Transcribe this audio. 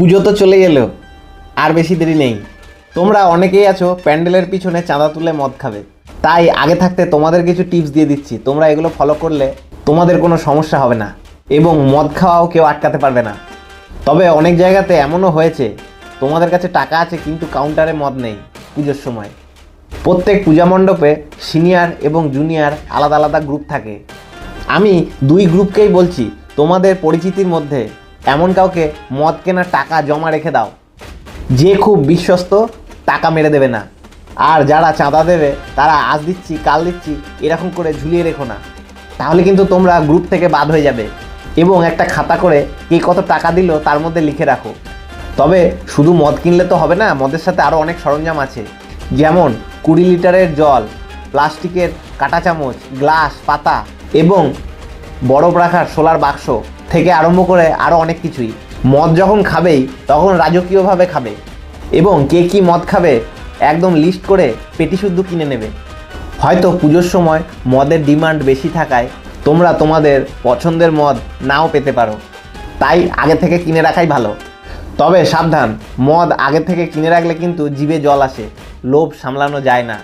পুজো তো চলে এলো, আর বেশি দেরি নেই। তোমরা অনেকেই আছো প্যান্ডেলের পিছনে চাঁদা তুলে মদ খাবে। তাই আগে থাকতে তোমাদের কিছু টিপস দিয়ে দিচ্ছি। তোমরা এগুলো ফলো করলে তোমাদের কোনো সমস্যা হবে না, এবং মদ খাওয়াও কেউ আটকাতে পারবে না। তবে অনেক জায়গাতে এমনও হয়েছে, তোমাদের কাছে টাকা আছে কিন্তু কাউন্টারে মদ নেই পুজোর সময়। প্রত্যেক পূজা মণ্ডপে সিনিয়র এবং জুনিয়র আলাদা আলাদা গ্রুপ থাকে। আমি দুই গ্রুপকেই বলছি, তোমাদের পরিচিতির মধ্যে এমন কাউকে মদ কেনার টাকা জমা রেখে দাও। যে খুব বিশ্বস্ত, টাকা মেরে দেবে না। আর যারা চাঁদা দেবে, তারা আজ দিচ্ছি, কাল দিচ্ছি, এরকম করে ঝুলিয়ে রেখো না। তাহলে কিন্তু তোমরা গ্রুপ থেকে বাদ হয়ে যাবে এবং একটা খাতা করে কে কত টাকা দিল তার মধ্যে লিখে রাখো। তবে শুধু মদ কিনলে তো হবে না, মদের সাথে আরও অনেক সরঞ্জাম আছে। যেমন কুড়ি লিটারের জল, প্লাস্টিকের কাঁটা চামচ, গ্লাস, পাতা এবং বরফ রাখার সোলার বাক্স থেকে আরম্ভ করে আরও অনেক কিছুই। মদ যখন খাবেই, তখন রাজকীয়ভাবে খাবে। এবং কে কী মদ খাবে, একদম লিস্ট করে পেটি শুদ্ধ কিনে নেবে। হয়তো পুজোর সময় মদের ডিমান্ড বেশি থাকায় তোমরা তোমাদের পছন্দের মদ নাও পেতে পারো। তাই আগে থেকে কিনে রাখাই ভালো। তবে সাবধান, মদ আগে থেকে কিনে রাখলে কিন্তু জিভে জল আসে। লোভ সামলানো যায় না।